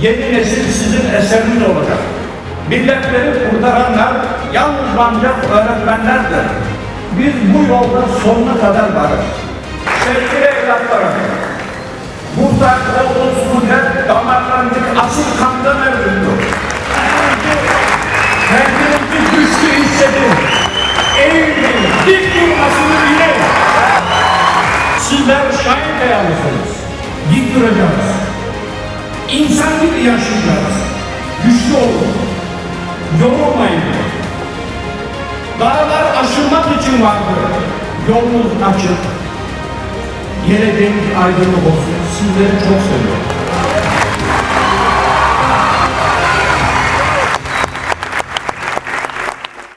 Yeni nesil sizin eseriniz olacak. Milletleri kurtaranlar yalnız ancak öğretmenlerdir. Biz bu yolda sonuna kadar varız. Sevgili evlatlarım, Muhtar olduğunuz kudret damarlarındaki asıl kandan mevcuttur. Kendinizi güçlü hissedin. Eğilmeyin, dik durmasını bilin. Sizler şahin kayalısınız. Dik duracağız. İnsan gibi yaşayacağız. Güçlü olun. Yorulmayın. Dağlar aşılmak için vardır. Yolunuz açık. Geleceğiniz aydınlık olsun. Sizleri çok seviyorum.